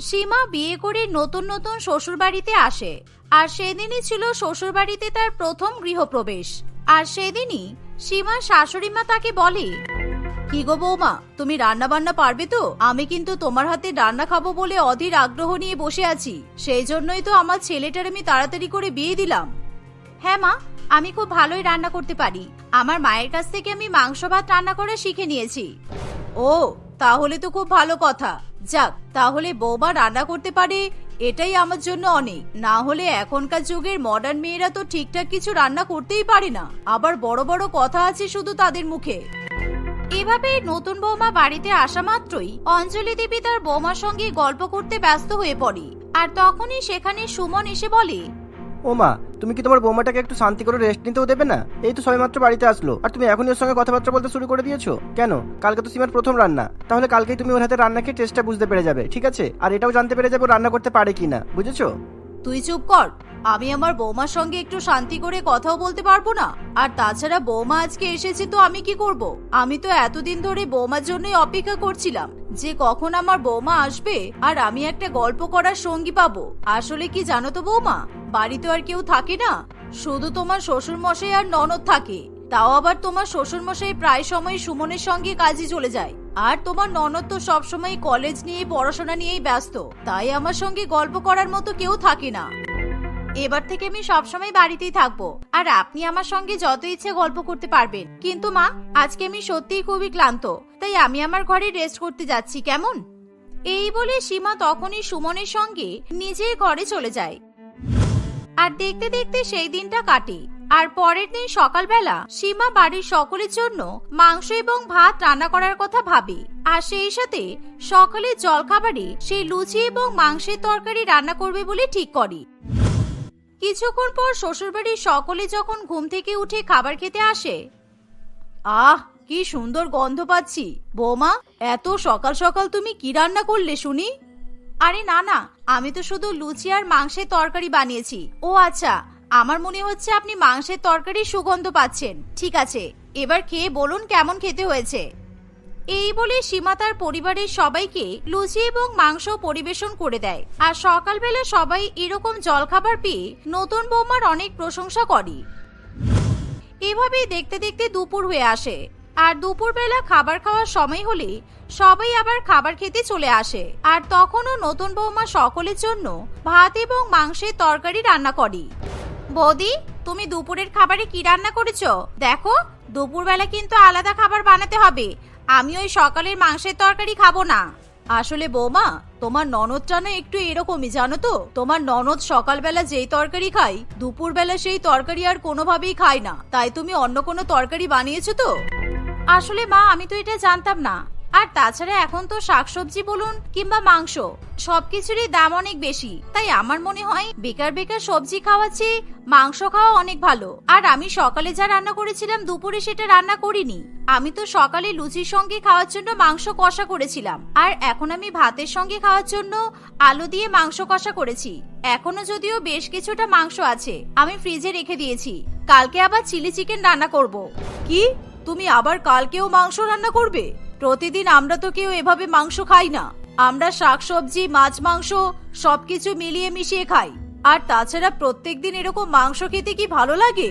সীমা বিয়ে করে নতুন নতুন শ্বশুরবাড়িতে আসে। আর সেদিনই ছিল শ্বশুরবাড়িতে তার প্রথম গৃহপ্রবেশ। আর সেদিনই সীমা শাশুড়ি মা তাকে বলে, কি গো বৌমা, তুমি রান্না বান্না পারবে তো? আমি কিন্তু তোমার হাতে রান্না খাব বলে অধীর আগ্রহ নিয়ে বসে আছি। সেই জন্যই তো আমার ছেলেটার আমি তাড়াতাড়ি করে বিয়ে দিলাম। হ্যাঁ মা, আমি খুব ভালোই রান্না করতে পারি। আমার মায়ের কাছ থেকে আমি মাংস ভাত রান্না করে শিখে নিয়েছি। ও তাহলে তো খুব ভালো কথা। যাক, তাহলে বৌমা রান্না করতে পারে, এটাই আমার জন্য অনেক। না হলে এখনকার যুগের মডার্ন মেয়েরা তো ঠিকঠাক কিছু রান্না করতেই পারে না। আবার বড় বড় কথা আছে শুধু তাদের মুখে। এভাবে নতুন বৌমা বাড়িতে আসা মাত্রই অঞ্জলি দেবী তার বৌমার সঙ্গে গল্প করতে ব্যস্ত হয়ে পড়ে। আর তখনই সেখানে সুমন এসে বলে ও মা তুমি কি তোমার বৌমাটাকে একটু শান্তি করে রেস্ট নিতেও দেবে না? এই তো সবেমাত্র বাড়িতে আসলো। আর তুমি এখনই ওর সঙ্গে কথাবার্তা বলতে শুরু করে দিয়েছ? কেন? কালকে তো সীমার প্রথম রান্না। তাহলে কালকেই তুমি ওর হাতে রান্না খেয়ে টেস্টটা বুঝতে পেরে যাবে, ঠিক আছে? আর এটাও জানতে পেরে যাবে ও রান্না করতে পারে কি না বুঝেছ? তুই চুপ কর। আমি আমার বৌমার সঙ্গে একটু শান্তি করে কথাও বলতে পারব না। আর তাছাড়া বৌমা আজকে এসেছে তো আমি কি করব? আমি তো এতদিন ধরে বৌমার জন্যই অপেক্ষা করছিলাম যে কখন আমার বৌমা আসবে আর আমি একটা গল্প করার সঙ্গী পাবো। আসলে কি জানো তো বৌমা? বাড়িতে আর কেউ থাকে না। শুধু তোমার শ্বশুর মশাই আর ননদ থাকে। তাও আবার তোমার শ্বশুর মশাই প্রায় সময় সুমনের সঙ্গে কাজে চলে যায়। আর তোমার ননদ তো সবসময় কলেজ নিয়ে পড়াশোনা নিয়েই ব্যস্ত। তাই আমার সঙ্গে গল্প করার মতো কেউ থাকে না। এবার থেকে আমি সবসময় বাড়িতেই থাকব। আর আপনি আমার সঙ্গে যত ইচ্ছে গল্প করতে পারবেন। কিন্তু মা, আজকে আমি সত্যিই খুবই ক্লান্ত। তাই আমি আমার ঘরে রেস্ট করতে যাচ্ছি, কেমন? এই বলে সীমা তখনই সুমনের সঙ্গে নিজের ঘরে চলে যায়। আর দেখতে দেখতে সেই দিনটা কাটে। আর পরের দিন সকালবেলা সীমা বাড়ির সকলের জন্য মাংস এবং ভাত রান্না করার কথা ভাবে। আর সেই সাথে সকালের জলখাবারে সেই লুচি এবং মাংসের তরকারি রান্না করবে বলে ঠিক করে। কিছুক্ষণ পর শ্বশুরবাড়ির সকলে যখন ঘুম থেকে উঠে খাবার খেতে আসে, আহ, কি সুন্দর গন্ধ পাচ্ছি। বৌমা, এত সকাল সকাল তুমি কি রান্না করলে শুনি? আরে না না, আমি তো শুধু লুচি আর মাংসের তরকারি বানিয়েছি। ও আচ্ছা আমার মনে হচ্ছে আপনি মাংসের তরকারি সুগন্ধ পাচ্ছেন। ঠিক আছে, এবার খেয়ে বলুন কেমন খেতে হয়েছে। এই বলে সীমা তার পরিবারের সবাইকে লুচি এবং মাংস পরিবেশন করে দেয়। আর সকালবেলা সবাই এরকম জলখাবার পেয়ে নতুন বৌমার অনেক প্রশংসা করে। এভাবেই দেখতে দেখতে দুপুর হয়ে আসে। আর দুপুরবেলা খাবার খাওয়ার সময় হলে সবাই আবার খাবার খেতে চলে আসে। আর তখনও নতুন বৌমা সকলের জন্য ভাত এবং মাংসের তরকারি রান্না করে। বৌদি, তুমি দুপুরের খাবারে কি রান্না করেছ? দেখো, দুপুরবেলা কিন্তু আলাদা খাবার বানাতে হবে। আমি ওই সকালের মাংসের তরকারি খাব না। আসলে বৌমা, তোমার ননদটা না একটু এরকমই, জানো তো? তোমার ননদ সকালবেলা যেই তরকারি খাই দুপুরবেলা সেই তরকারি আর কোনোভাবেই খায় না। তাই তুমি অন্য কোনো তরকারি বানিয়েছো তো? আসলে মা, আমি তো এটা জানতাম না। আর তাছাড়া এখন তো শাকসবজি বলুন কিংবা মাংস, সবকিছুরই দাম অনেক বেশি। তাই আমার মনে হয় বেকার বেকার সবজি খাওয়ার চেয়ে মাংস খাওয়া অনেক ভালো। আর আমি সকালে যা রান্না করেছিলাম, দুপুরে সেটা রান্না করিনি। আমি তো সকালে লুচির সঙ্গে খাওয়ার জন্য মাংস কষা করেছিলাম। আর এখন আমি ভাতের সঙ্গে খাওয়ার জন্য আলু দিয়ে মাংস কষা করেছি। এখনও যদিও বেশ কিছুটা মাংস আছে, আমি ফ্রিজে রেখে দিয়েছি। কালকে আবার চিলি চিকেন রান্না করব। কি? তুমি আবার কালকেও মাংস রান্না করবে? প্রতিদিন আমরা তো কেউ এভাবে মাংস খাই না। আমরা শাকসবজি, মাছ মাংস, সবকিছু মিলিয়ে মিশিয়ে খাই। আর তাছাড়া প্রত্যেকদিন এরকম মাংস খেতে কি ভালো লাগে?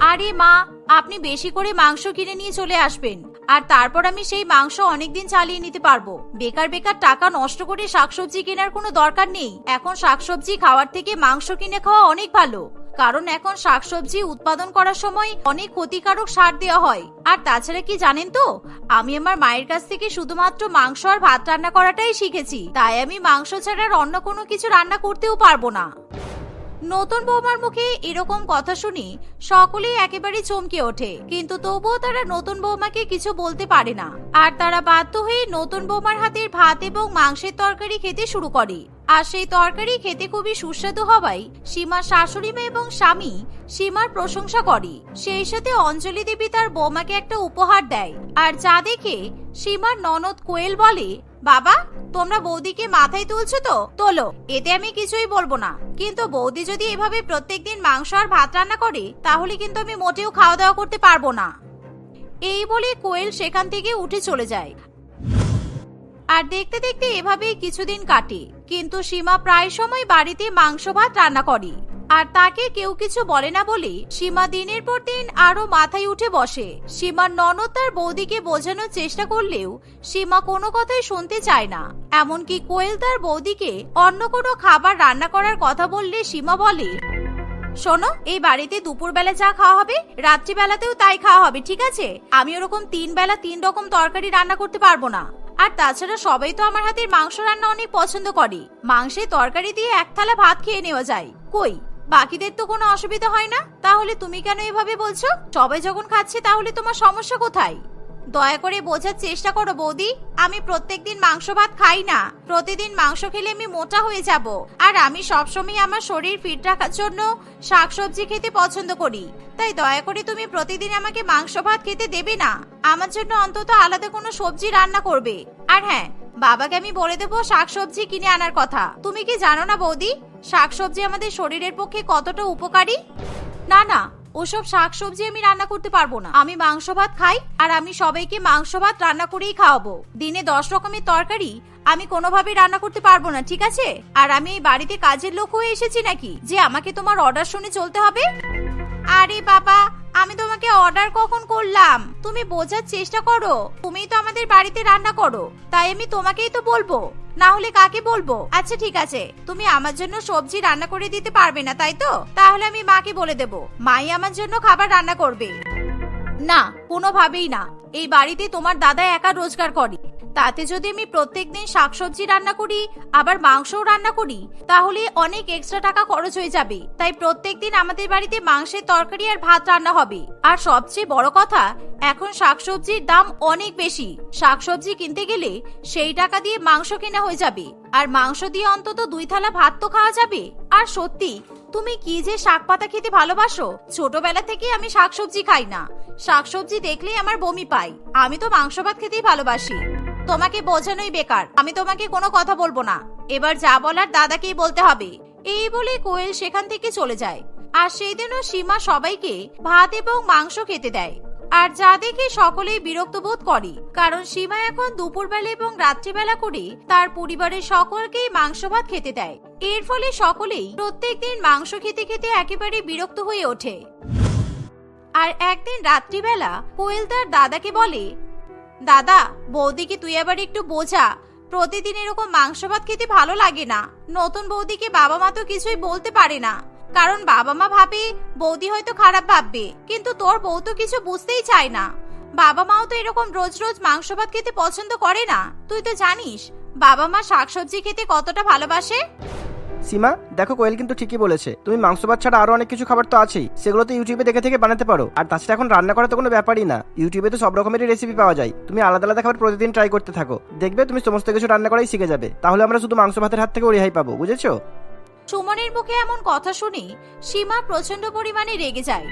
আরে মা, আপনি বেশি করে মাংস কিনে নিয়ে চলে আসবেন। আর তারপর আমি সেই মাংস অনেকদিন চালিয়ে নিতে পারব। বেকার বেকার টাকা নষ্ট করে শাকসবজি কেনার কোনো দরকার নেই। এখন শাকসবজি খাওয়ার থেকে মাংস কিনে খাওয়া অনেক ভালো। কারণ এখন শাকসবজি উৎপাদন করার সময় অনেক ক্ষতিকারক সার দেওয়া হয়। আর তাছাড়া কি জানেন তো? আমি আমার মায়ের কাছ থেকে শুধুমাত্র মাংস আর ভাত রান্না করাটাই শিখেছি। তাই আমি মাংস ছাড়া আর অন্য কোনো কিছু রান্না করতেও পারব না। নতুন বৌমার মুখে এরকম কথা শুনি সকলেই একেবারে চমকে ওঠে। কিন্তু তবুও তারা নতুন বৌমাকে কিছু বলতে পারে না। আর তারা বাধ্য হয়ে নতুন বৌমার হাতের ভাত এবং মাংসের তরকারি খেতে শুরু করে। আর সেই তরকারি খেতে খুবই সুস্বাদু হওয়ায় সীমার শাশুড়ি মা এবং স্বামী সীমার প্রশংসা করে। সেই সাথে অঞ্জলি দেবী তার বৌমাকে একটা উপহার দেয়। আর যা দেখে সীমার ননদ কোয়েল বলে, বাবা, তোমরা বৌদিকে মাথায় তুলছো তো? তোলো, এতে আমি কিছুই বলব না। কিন্তু বৌদি যদি এভাবে প্রত্যেকদিন মাংস আর ভাত রান্না করে, তাহলে কিন্তু আমি মোটেও খাওয়া দাওয়া করতে পারব না। এই বলে কোয়েল সেখান থেকে উঠে চলে যায়। আর দেখতে দেখতে এভাবেই কিছুদিন কাটে। কিন্তু সীমা প্রায় সময় বাড়িতে মাংস ভাত রান্না করে। আর তাকে কেউ কিছু বলে না বলে সীমা দিনের পর দিন আরও মাথায় উঠে বসে। সীমার ননদ তার বৌদিকে বোঝানোর চেষ্টা করলেও সীমা কোনো কথাই শুনতে চায় না। এমনকি কোয়েল তার বৌদিকে অন্য কোনো খাবার রান্না করার কথা বললে সীমা বলে, শোনো, এই বাড়িতে দুপুরবেলা যা খাওয়া হবে, রাত্রিবেলাতেও তাই খাওয়া হবে, ঠিক আছে? আমি ওরকম তিন বেলা তিন রকম তরকারি রান্না করতে পারব না। আর তাছাড়া সবাই তো আমার হাতের মাংস রান্না অনেক পছন্দ করে। মাংসের তরকারি দিয়ে এক থালা ভাত খেয়ে নেওয়া যায়। কই, বাকিদের তো কোনো অসুবিধা হয় না? তাহলে তুমি কেন এভাবে বলছো? সবাই যখন খাচ্ছে তাহলে তোমার সমস্যা কোথায়? দয়া করে বোঝার চেষ্টা করো বৌদি। আমি প্রত্যেকদিন মাংস ভাত খাই না। প্রতিদিন মাংস খেলে আমি মোটা হয়ে যাব। আর আমি সবসময় আমার শরীর ফিট রাখার জন্য শাকসবজি খেতে পছন্দ করি। তাই দয়া করে তুমি প্রতিদিন আমাকে মাংস ভাত খেতে দেবে না। আমার জন্য অন্তত আলাদা কোনো সবজি রান্না করবে। আর হ্যাঁ বাবাকে আমি বলে দেবো শাকসবজি কিনে আনার কথা। তুমি কি জানো না বৌদি, শাকসবজি আমাদের শরীরের পক্ষে কতটা উপকারী? না না ওসব শাকসবজি আমি রান্না করতে পারব না। আমি মাংস ভাত খাই আর আমি সবাইকে মাংস ভাত রান্না করেই খাওয়াবো। দিনে দশ রকমের তরকারি আমি কোনোভাবেই রান্না করতে পারব না, ঠিক আছে? আর আমি এই বাড়িতে কাজের লোক হয়ে এসেছি নাকি যে আমাকে তোমার অর্ডার শুনে চলতে হবে? আরে বাবা, আমি তোমাকে অর্ডার কখন করলাম? তুমি বোঝার চেষ্টা করো। তুমিই তো আমাদের বাড়িতে রান্না করো। তাই আমি তোমাকেই তো বলব। না হলে কাকে বলব? আচ্ছা ঠিক আছে। তুমি আমার জন্য সবজি রান্না করে দিতে পারবে না, তাই তো? তাহলে আমি মাকে বলে দেব। মাই আমার জন্য খাবার রান্না করবে। না, কোনোভাবেই না। এই বাড়িতে তোমার দাদা একা রোজগার করে। তাতে যদি আমি প্রত্যেক প্রত্যেকদিন শাকসবজি রান্না করি, আবার মাংসও রান্না করি, তাহলে অনেক এক্সট্রা টাকা খরচ হয়ে যাবে। তাই প্রত্যেকদিন আমাদের বাড়িতে মাংসের তরকারি আর ভাত রান্না হবে। আর সবচেয়ে বড় কথা, এখন শাকসবজির দাম অনেক বেশি। শাকসবজি কিনতে গেলে সেই টাকা দিয়ে মাংস কেনা হয়ে যাবে। আর মাংস দিয়ে অন্তত দুই থালা ভাত তো খাওয়া যাবে। আর সত্যি, তুমি কি যে শাক পাতা খেতে ভালোবাসো? ছোটবেলা থেকে আমি শাকসবজি খাই না। শাকসবজি দেখলেই আমার বমি পাই আমি তো মাংস ভাত খেতেই ভালোবাসি। তোমাকে বোঝানোই বেকার। আমি তোমাকে কোনো কথা বলব না। এবার যা বলার দাদাকেই বলতে হবে। এই বলে কোয়েল সেখান থেকে চলে যায়। আর সেই দিনও সীমা সবাইকে ভাত এবং মাংস খেতে দেয়। আর যা দেখে সকলেই বিরক্ত বোধ করে। কারণ সীমা এখন দুপুরবেলা এবং রাত্রিবেলা করে তার পরিবারের সকলকেই মাংস ভাত খেতে দেয়। এর ফলে সকলেই প্রত্যেক দিন মাংস খেতে খেতে একেবারে বিরক্ত হয়ে ওঠে। আর একদিন রাত্রিবেলা কোয়েল তার দাদাকে বলে দাদা, বৌদিকে তুই আবার একটু বোঝা। প্রতিদিন এরকম মাংস ভাত খেতে ভালো লাগে না। নতুন বৌদিকে বাবা মা তো কিছুই বলতে পারে না। কারণ বাবা মা ভাবে, বৌদি হয়তো খারাপ ভাববে, কিন্তু তোর বউ তো কিছু বুঝতেই চায় না। বাবা মাও তো এরকম রোজ রোজ মাংস ভাত খেতে পছন্দ করে না। তুই তো জানিস, বাবা মা শাকসবজি খেতে কতটা ভালোবাসে? সীমা, দেখো কোয়েল কিন্তু ঠিকই বলেছে। তুমি মাংস ভাত ছাড়া আরও অনেক কিছু খাবার তো আছেই। সেগুলো তো ইউটিউবে দেখে থেকে বানাতে পারো। আর তাছাড়া এখন রান্না করা তো কোনো ব্যাপারই না। ইউটিউবে তো সব রকমেরই রেসিপি পাওয়া যায়। তুমি আলাদা আলাদা খাবার প্রতিদিন ট্রাই করতে থাকো। দেখবে তুমি সমস্ত কিছু রান্না করাই শিখে যাবে। তাহলে আমরা শুধু মাংস ভাতের হাত থেকে রেহাই পাবো, বুঝেছ? সুমনের মুখে এমন কথা শুনে সীমা প্রচণ্ড পরিমাণে রেগে যায়।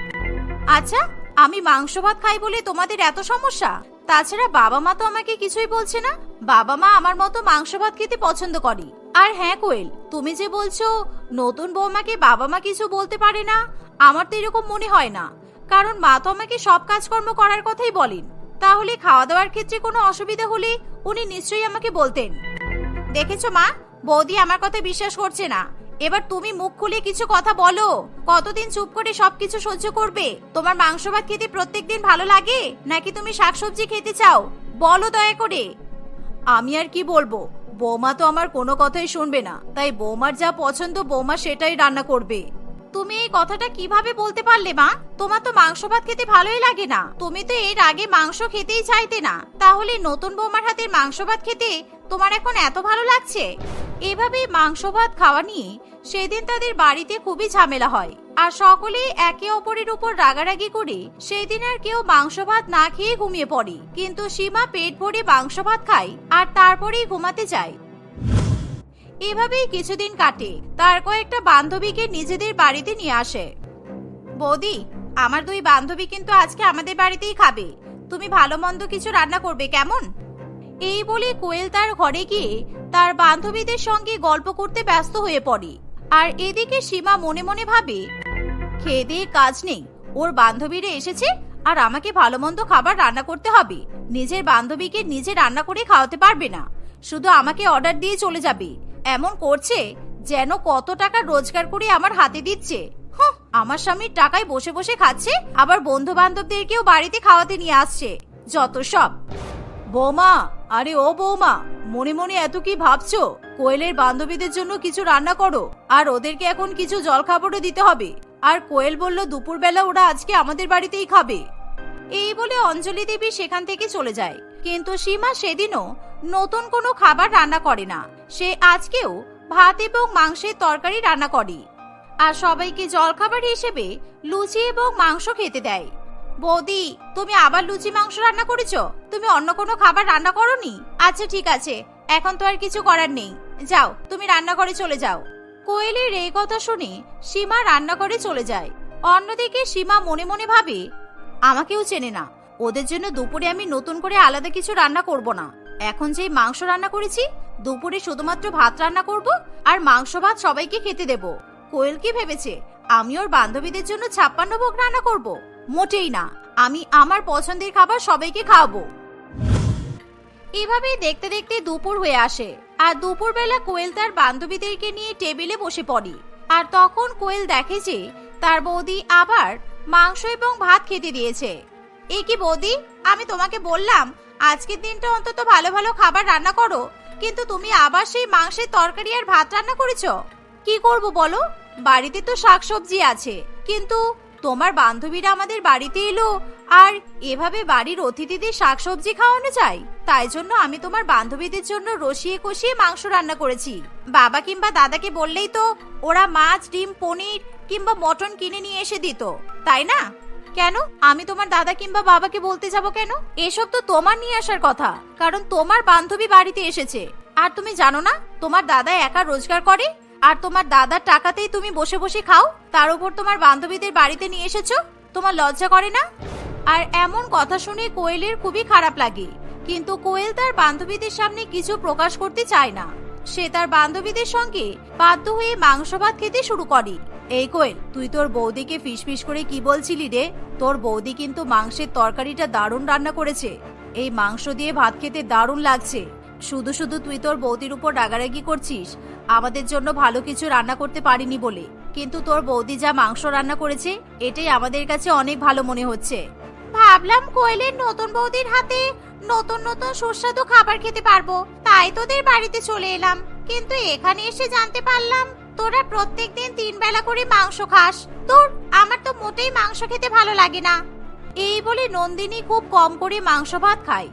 আচ্ছা আমি মাংস ভাত খাই বলে তোমাদের এত সমস্যা? তাছাড়া বাবা মা তো আমাকে কিছুই বলছে না। বাবা মা আমার মতো মাংস ভাত খেতে পছন্দ করে। আর হ্যাঁ কোয়েল, তুমি যে বলছো নতুন বৌমাকে বাবা মা কিছু বলতে পারে না, আমার তো এরকম মনে হয় না। কারণ মা তো আমাকে সব কাজকর্ম করার কথাই বলেন। তাহলে খাওয়া দাওয়ার ক্ষেত্রে কোনো অসুবিধা হলে উনি নিশ্চয়ই আমাকে বলতেন। দেখেছ মা, বৌদি আমার কথা বিশ্বাস করছে না। এবার তুমি মুখ খুলে কিছু কথা বলো। কতদিন চুপ করে সবকিছু সহ্য করবে? তোমার মাংস ভাত খেতে প্রত্যেকদিন ভালো লাগে? নাকি তুমি শাকসবজি খেতে চাও? বলো দয়া করে। আমি আর কি বলব? বৌমা তো আমার কোনো কথাই শুনবে না। তাই বৌমার যা পছন্দ, বৌমা সেটাই রান্না করবে। তুমি এই কথাটা কীভাবে বলতে পারলে, মা? তোমার তো মাংস ভাত খেতে ভালোই লাগে না। তুমি তো এর আগে মাংস খেতেই চাইতে না। তাহলে নতুন বৌমার হাতের মাংস ভাত খেতে তোমার এখন এত ভালো লাগছে? এভাবেই মাংস ভাত খাওয়া নিয়ে সেদিন তাদের বাড়িতে খুবই ঝামেলা হয়। আর সকলেই একে অপরের উপর রাগারাগি করে সেই দিন আর কেউ মাংস ভাত না খেয়ে ঘুমিয়ে পড়ে। কিন্তু সীমা পেট ভরে মাংস ভাত খায় আর তারপরেই ঘুমাতে যায়। এভাবেই কিছুদিন কাটে। তার কয়েকটা বান্ধবীকে নিজেদের বাড়িতে নিয়ে আসে। বৌদি, আমার দুই বান্ধবী কিন্তু আজকে আমাদের বাড়িতেই খাবে। তুমি ভালো মন্দ কিছু রান্না করবে, কেমন? এই বলে কোয়েল তার ঘরে গিয়ে তার বান্ধবীদের সঙ্গে গল্প করতে ব্যস্ত হয়ে পড়ে। আর এদিকে সীমা মনে মনে ভাবে খেয়ে দিয়ে কাজ নেই। ওর বান্ধবীরা এসেছে আর আমাকে ভালো মন্দ খাবার রান্না করতে হবে। নিজের বান্ধবীকে নিজে রান্না করে খাওয়াতে পারবে না। শুধু আমাকে অর্ডার দিয়ে চলে যাবে। এমন করছে যেন কত টাকা রোজগার করে আমার হাতে দিচ্ছে। আমার স্বামীর টাকায় বসে বসে খাচ্ছে, আবার বন্ধু বান্ধবদেরকেও বাড়িতে খাওয়াতে নিয়ে আসছে। যত সব। বৌমা, আরে ও বৌমা, মনে মনে এত কি ভাবছ? কোয়েলের বান্ধবীদের জন্য কিছু রান্না করো, আর ওদেরকে এখন কিছু জলখাবারও দিতে হবে। আর কোয়েল বলল, দুপুরবেলা ওরা আজকে আমাদের বাড়িতেই খাবে। এই বলে অঞ্জলি দেবী সেখান থেকে চলে যায়। কিন্তু সীমা সেদিনও নতুন কোনো খাবার রান্না করে না। সে আজকেও ভাত এবং মাংসের তরকারি রান্না করে। আর সবাইকে জলখাবার হিসেবে লুচি এবং মাংস খেতে দেয়। বৌদি, তুমি আবার লুচি মাংস রান্না করেছ? তুমি অন্য কোনো খাবার রান্না করনি? আচ্ছা ঠিক আছে। এখন তো আর কিছু করার নেই। যাও, তুমি রান্নাঘরে চলে যাও। কোয়েলের এই কথা শুনে সীমা রান্নাঘরে চলে যায়। অন্যদিকে সীমা মনে মনে ভাবে, আমাকেও চেনে না। ওদের জন্য দুপুরে আমি নতুন করে আলাদা কিছু রান্না করব না। এখন যেই মাংস রান্না করেছি, দুপুরে শুধুমাত্র ভাত রান্না করব আর মাংস ভাত সবাইকে খেতে দেব। কোয়েল কি ভেবেছে, আমি ওর বান্ধবীদের জন্য ছাপ্পান্ন ভোগ রান্না করব? মোটেই না। আমি আমার পছন্দের খাবার সবাইকে খাওয়াবো। এভাবেই দেখতে দেখতে দুপুর হয়ে আসে, আর দুপুরবেলা কোয়েল তার বান্ধবীদেরকে নিয়ে টেবিলে বসে পড়ে। আর তখন কোয়েল দেখে যে তার বৌদি আবার মাংস এবং ভাত খেতে দিয়েছে। এ কি বৌদি? আমি তোমাকে বললাম, আজকের দিনটা অন্তত ভালো ভালো খাবার রান্না করো, কিন্তু তুমি আবার সেই মাংসের তরকারি আর ভাত রান্না করেছ। কি করব বলো? বাড়িতে তো শাকসবজি আছে, কিন্তু তোমার বান্ধবীরা আমাদের বাড়িতে এলো, আর এভাবে বাড়ির অতিথিদের শাকসবজি খাওয়ানো যায়? তাই জন্য আমি তোমার বান্ধবীদের জন্য রসিয়ে কষিয়ে মাংস রান্না করেছি। বাবা কিংবা দাদাকে বললেই তো ওরা মাছ, ডিম, পনির কিংবা মটন কিনে নিয়ে এসে দিত, তাই না? কেন? আমি তোমার দাদা কিংবা বাবাকে বলতে যাব কেন? এসব তো তোমার নিয়ে আসার কথা, কারণ তোমার বান্ধবী বাড়িতে এসেছে। আর তুমি জানো না, তোমার দাদা একা রোজগার করে? আর তোমার দাদার টাকাতেই তুমি বসে বসে খাও, তার উপর তোমার বান্ধবীদের বাড়িতে নিয়ে এসেছ? তোমার লজ্জা করে না? আর এমন কথা শুনে কোয়েলের খুবই খারাপ লাগে, কিন্তু কোয়েল তার বান্ধবীদের সামনে কিছু প্রকাশ করতে চায় না। সে তার বান্ধবীদের সঙ্গে বাধ্য হয়ে মাংস ভাত খেতে শুরু করে। এই কোয়েল, তুই তোর বৌদিকে ফিসফিস করে কি বলছিলি রে? তোর বৌদি কিন্তু মাংসের তরকারিটা দারুণ রান্না করেছে। এই মাংস দিয়ে ভাত খেতে দারুণ লাগছে। শুধু শুধু তুই তোর বৌদির উপর রাগারাগি করছিস? আমাদের জন্য ভালো কিছু রান্না করতে পারিনি বলে। কিন্তু তোর বৌদি যা মাংস রান্না করেছে, এটাই আমাদের কাছে অনেক ভালো মনে হচ্ছে। ভাবলাম কোয়েলের নতুন বৌদির হাতে নতুন নতুন সুস্বাদু খাবার খেতে পারব। তাই তোদের বাড়িতে চলে এলাম। কিন্তু এখানে এসে জানতে পারলাম, তোরা প্রত্যেকদিন তিন বেলা করে মাংস খাস। তোর আমার তো মোটেই মাংস খেতে ভালো লাগে না। এই বলে নন্দিনী খুব কম করে মাংস ভাত খায়।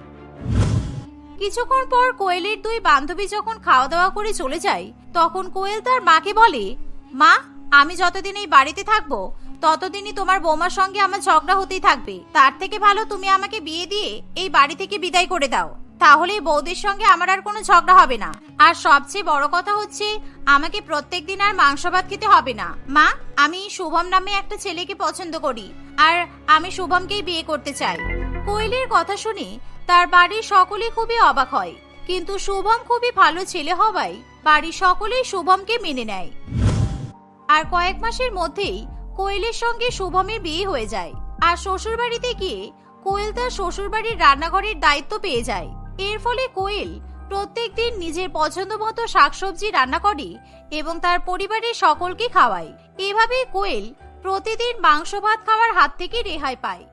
কিছুক্ষণ পর কোয়েলের দুই বান্ধবী যখন খাওয়া দাওয়া করে চলে যায়, তখন কোয়েল তার মাকে বলে, মা, আমি যতদিন এই বাড়িতে থাকব, ততদিনই তোমার বৌমার সঙ্গে আমার ঝগড়া হতেই থাকবে। তার থেকে ভালো তুমি আমাকে বিয়ে দিয়ে এই বাড়ি থেকে বিদায় করে দাও। তাহলে বৌদির সঙ্গে আমার আর কোনো ঝগড়া হবে না। আর সবচেয়ে বড় কথা হচ্ছে, আমাকে প্রত্যেক দিন আর মাংস ভাত খেতে হবে না। মা, আমি শুভম নামে একটা ছেলেকে পছন্দ করি। আর আমি শুভমকেই বিয়ে করতে চাই। কোয়েলের কথা শুনে তার বাড়ির সকলে খুবই অবাক হয়। কিন্তু শুভম খুবই ভালো ছেলে হওয়ায় বাড়ির সকলেই শুভমকে মেনে নেয়। আর কয়েক মাসের মধ্যেই কোয়েলের সঙ্গে শুভমের বিয়ে হয়ে যায়। আর শ্বশুর বাড়িতে গিয়ে কোয়েল তার শ্বশুর বাড়ির রান্নাঘরের দায়িত্ব পেয়ে যায়। এর ফলে কোয়েল প্রত্যেকদিন নিজের পছন্দ মতো শাকসবজি রান্না করে এবং তার পরিবারের সকলকে খাওয়ায়। এভাবে কোয়েল প্রতিদিন মাংস ভাত খাওয়ার হাত থেকে রেহাই পায়।